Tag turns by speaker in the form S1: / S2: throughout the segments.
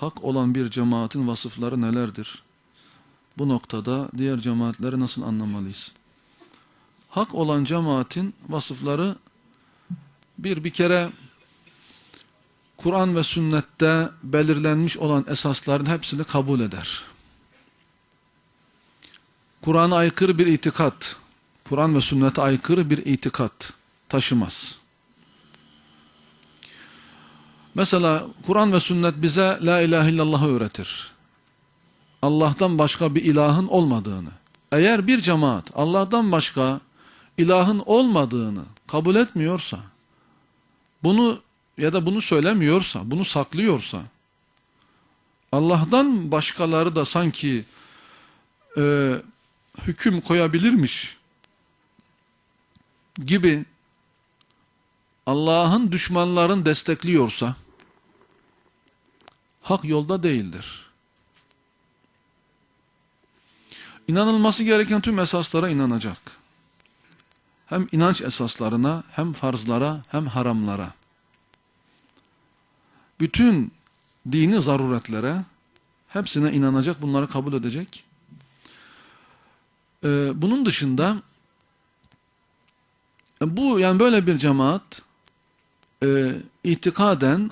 S1: hak olan bir cemaatin vasıfları nelerdir? Bu noktada diğer cemaatleri nasıl anlamalıyız? Hak olan cemaatin vasıfları bir bir kere Kur'an ve sünnette belirlenmiş olan esasların hepsini kabul eder. Kur'an'a aykırı bir itikat, Kur'an ve sünnete aykırı bir itikat taşımaz. Mesela Kur'an ve sünnet bize la ilahe illallah öğretir. Allah'tan başka bir ilahın olmadığını. Eğer bir cemaat Allah'tan başka ilahın olmadığını kabul etmiyorsa, bunu ya da bunu söylemiyorsa, bunu saklıyorsa, Allah'tan başkaları da sanki e, hüküm koyabilirmiş gibi Allah'ın düşmanlarını destekliyorsa hak yolda değildir. İnanılması gereken tüm esaslara inanacak. Hem inanç esaslarına, hem farzlara, hem haramlara. Bütün dini zaruretlere hepsine inanacak, bunları kabul edecek. Ee, bunun dışında bu yani böyle bir cemaat e, itikaden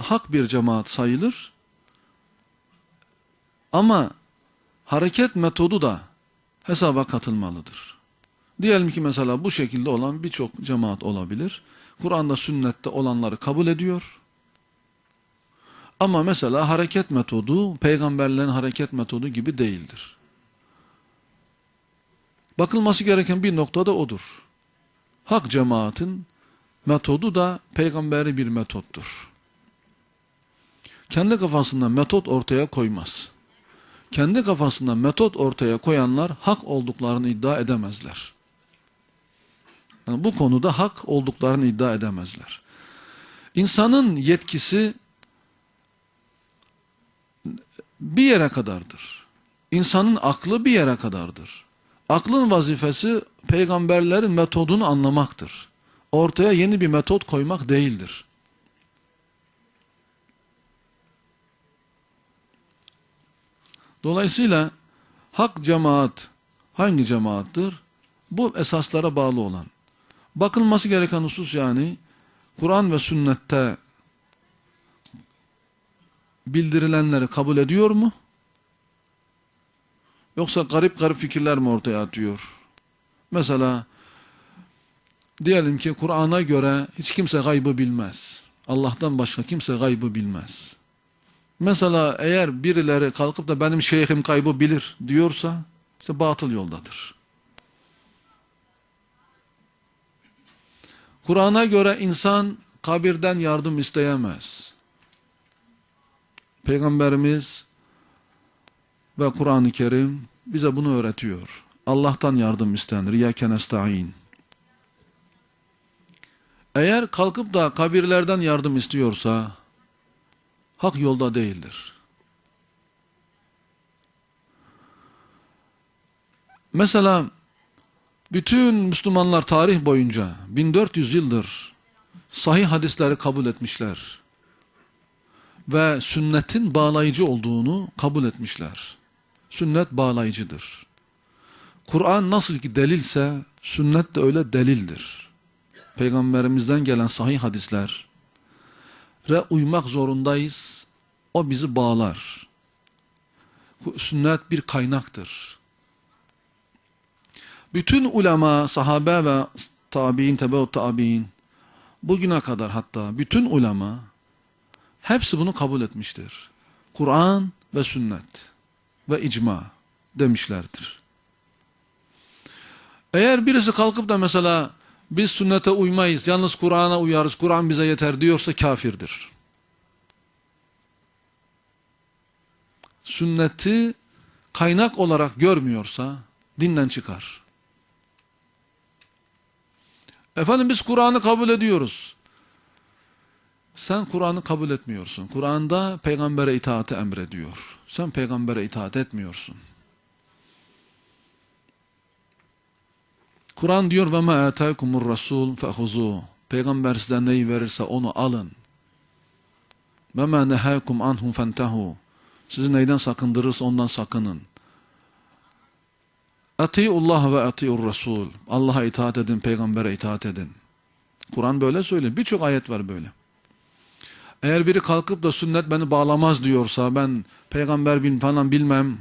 S1: hak bir cemaat sayılır. Ama hareket metodu da hesaba katılmalıdır. Diyelim ki mesela bu şekilde olan birçok cemaat olabilir. Kur'an'da sünnette olanları kabul ediyor. Ama mesela hareket metodu peygamberlerin hareket metodu gibi değildir. Bakılması gereken bir nokta da odur. Hak cemaatin metodu da peygamberi bir metottur. Kendi kafasında metot ortaya koymaz. Kendi kafasında metot ortaya koyanlar hak olduklarını iddia edemezler. Yani bu konuda hak olduklarını iddia edemezler. İnsanın yetkisi bir yere kadardır. İnsanın aklı bir yere kadardır. Aklın vazifesi peygamberlerin metodunu anlamaktır. Ortaya yeni bir metot koymak değildir. Dolayısıyla hak cemaat hangi cemaattir? Bu esaslara bağlı olan. Bakılması gereken husus yani Kur'an ve sünnette bildirilenleri kabul ediyor mu? Yoksa garip garip fikirler mi ortaya atıyor? Mesela diyelim ki Kur'an'a göre hiç kimse gaybı bilmez. Allah'tan başka kimse gaybı bilmez. Mesela eğer birileri kalkıp da benim şeyhim gaybı bilir diyorsa işte batıl yoldadır. Kur'an'a göre insan kabirden yardım isteyemez. Peygamberimiz ve Kur'an-ı Kerim bize bunu öğretiyor. Allah'tan yardım istenir. İyyâke nesta'in. Eğer kalkıp da kabirlerden yardım istiyorsa hak yolda değildir. Mesela bütün Müslümanlar tarih boyunca 1400 yıldır sahih hadisleri kabul etmişler. Ve sünnetin bağlayıcı olduğunu kabul etmişler. Sünnet bağlayıcıdır. Kur'an nasıl ki delilse sünnet de öyle delildir. Peygamberimizden gelen sahih hadisler ve uymak zorundayız. O bizi bağlar. Sünnet bir kaynaktır. Bütün ulema, sahabe ve tabi'in, tebeut tabi'in bugüne kadar hatta bütün ulema hepsi bunu kabul etmiştir. Kur'an ve sünnet ve icma demişlerdir. Eğer birisi kalkıp da mesela biz sünnete uymayız, yalnız Kur'an'a uyarız, Kur'an bize yeter diyorsa kafirdir. Sünneti kaynak olarak görmüyorsa dinden çıkar. Efendim biz Kur'an'ı kabul ediyoruz. Sen Kur'an'ı kabul etmiyorsun. Kur'an'da peygambere itaati emrediyor. Sen peygambere itaat etmiyorsun. Kur'an diyor ve ma ataykumur rasul fehuzu. Peygamber size neyi verirse onu alın. Ve ma nehakum anhum fentehu. Sizi neyden sakındırırsa ondan sakının. Atiullah ve atiur Resul. Allah'a itaat edin, peygambere itaat edin. Kur'an böyle söylüyor. Birçok ayet var böyle. Eğer biri kalkıp da sünnet beni bağlamaz diyorsa ben peygamber bin falan bilmem.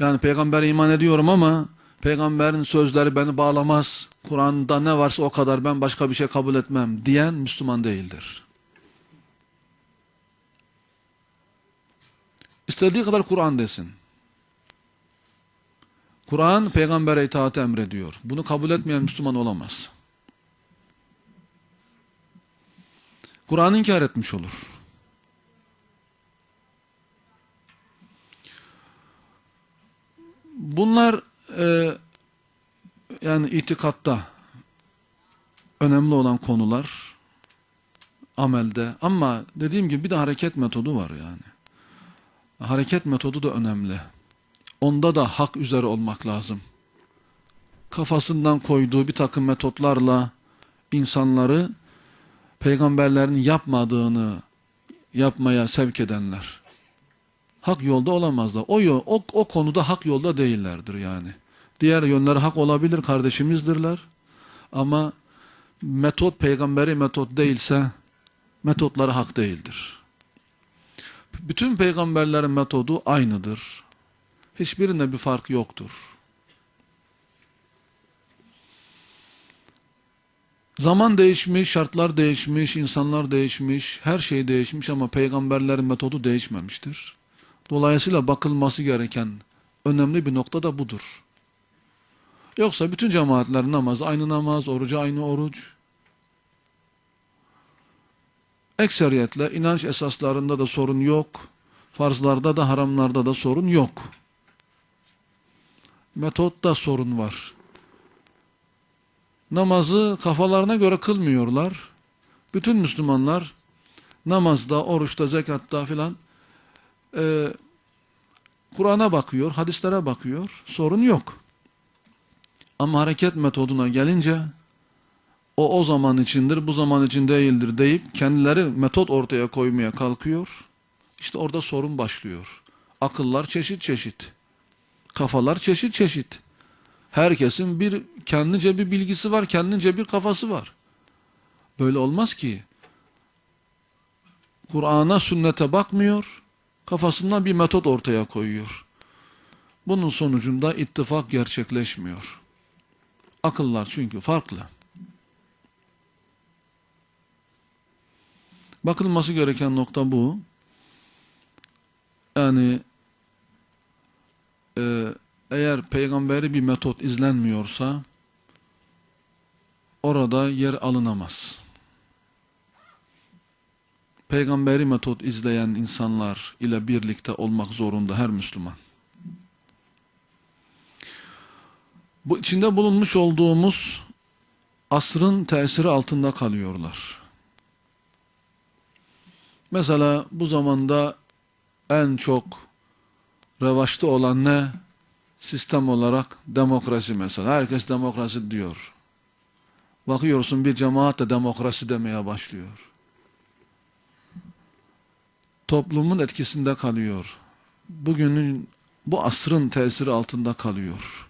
S1: Yani peygambere iman ediyorum ama peygamberin sözleri beni bağlamaz. Kur'an'da ne varsa o kadar ben başka bir şey kabul etmem diyen Müslüman değildir. İstediği kadar Kur'an desin. Kur'an peygambere itaati emrediyor. Bunu kabul etmeyen Müslüman olamaz. Kur'an'ı inkar etmiş olur. Bunlar e, yani itikatta önemli olan konular amelde ama dediğim gibi bir de hareket metodu var yani. Hareket metodu da önemli. Onda da hak üzere olmak lazım. Kafasından koyduğu bir takım metotlarla insanları peygamberlerin yapmadığını yapmaya sevk edenler. Hak yolda olamazlar. O, o, o konuda hak yolda değillerdir yani. Diğer yönleri hak olabilir, kardeşimizdirler. Ama metot peygamberi metot değilse metotları hak değildir. Bütün peygamberlerin metodu aynıdır. Hiçbirinde bir fark yoktur. Zaman değişmiş, şartlar değişmiş, insanlar değişmiş, her şey değişmiş ama peygamberlerin metodu değişmemiştir. Dolayısıyla bakılması gereken önemli bir nokta da budur. Yoksa bütün cemaatler namaz, aynı namaz, orucu aynı oruç. Ekseriyetle inanç esaslarında da sorun yok. Farzlarda da haramlarda da sorun yok. Metotta sorun var. Namazı kafalarına göre kılmıyorlar. Bütün Müslümanlar namazda, oruçta, zekatta filan e, Kur'an'a bakıyor, hadislere bakıyor. Sorun yok. Ama hareket metoduna gelince o o zaman içindir, bu zaman için değildir deyip kendileri metot ortaya koymaya kalkıyor. İşte orada sorun başlıyor. Akıllar çeşit çeşit. Kafalar çeşit çeşit. Herkesin bir kendince bir bilgisi var, kendince bir kafası var. Böyle olmaz ki. Kur'an'a, sünnete bakmıyor, kafasından bir metot ortaya koyuyor. Bunun sonucunda ittifak gerçekleşmiyor. Akıllar çünkü farklı. Bakılması gereken nokta bu. Yani e, eğer peygamberi bir metot izlenmiyorsa orada yer alınamaz. Peygamberi metot izleyen insanlar ile birlikte olmak zorunda her Müslüman. Bu içinde bulunmuş olduğumuz asrın tesiri altında kalıyorlar. Mesela bu zamanda en çok revaçta olan ne? Sistem olarak demokrasi mesela. Herkes demokrasi diyor. Bakıyorsun bir cemaat de demokrasi demeye başlıyor. Toplumun etkisinde kalıyor. Bugünün, bu asrın tesiri altında kalıyor.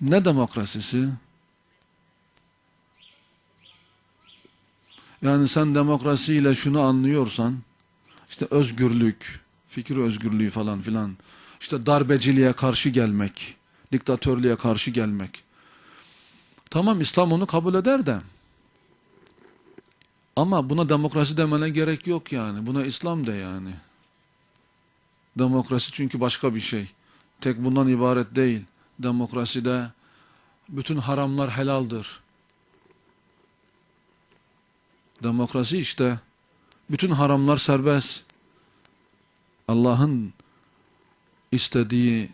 S1: Ne demokrasisi? Yani sen demokrasiyle şunu anlıyorsan, işte özgürlük, fikir özgürlüğü falan filan, işte darbeciliğe karşı gelmek, diktatörlüğe karşı gelmek. Tamam İslam onu kabul eder de. Ama buna demokrasi demene gerek yok yani. Buna İslam de yani. Demokrasi çünkü başka bir şey. Tek bundan ibaret değil. Demokraside bütün haramlar helaldir. Demokrasi işte bütün haramlar serbest. Allah'ın istediği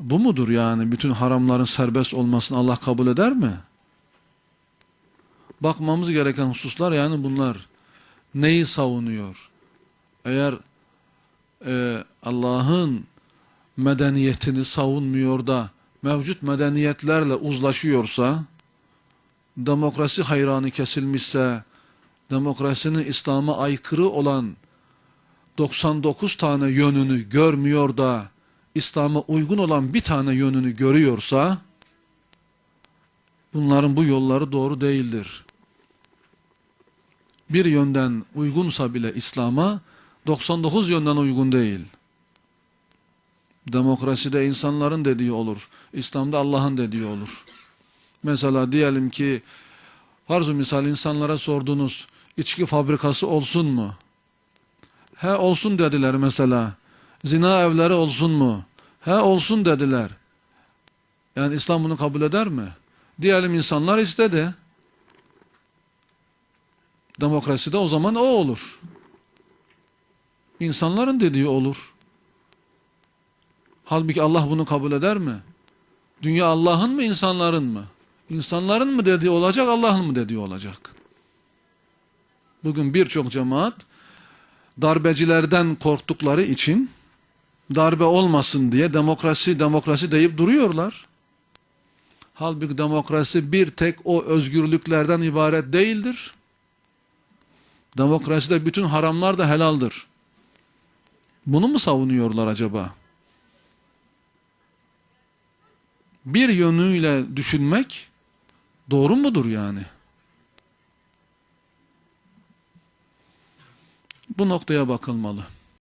S1: bu mudur yani? Bütün haramların serbest olmasını Allah kabul eder mi? Bakmamız gereken hususlar yani bunlar. Neyi savunuyor? Eğer e, Allah'ın medeniyetini savunmuyor da mevcut medeniyetlerle uzlaşıyorsa, demokrasi hayranı kesilmişse, demokrasinin İslam'a aykırı olan 99 tane yönünü görmüyor da İslam'a uygun olan bir tane yönünü görüyorsa bunların bu yolları doğru değildir. Bir yönden uygunsa bile İslam'a 99 yönden uygun değil. Demokraside insanların dediği olur. İslam'da Allah'ın dediği olur. Mesela diyelim ki farz misal insanlara sordunuz içki fabrikası olsun mu? He olsun dediler mesela. Zina evleri olsun mu? He olsun dediler. Yani İslam bunu kabul eder mi? Diyelim insanlar istedi. Demokraside o zaman o olur. İnsanların dediği olur. Halbuki Allah bunu kabul eder mi? Dünya Allah'ın mı insanların mı? İnsanların mı dediği olacak Allah'ın mı dediği olacak? Bugün birçok cemaat darbecilerden korktukları için darbe olmasın diye demokrasi demokrasi deyip duruyorlar. Halbuki demokrasi bir tek o özgürlüklerden ibaret değildir. Demokraside bütün haramlar da helaldir. Bunu mu savunuyorlar acaba? Bir yönüyle düşünmek doğru mudur yani? Bu noktaya bakılmalı.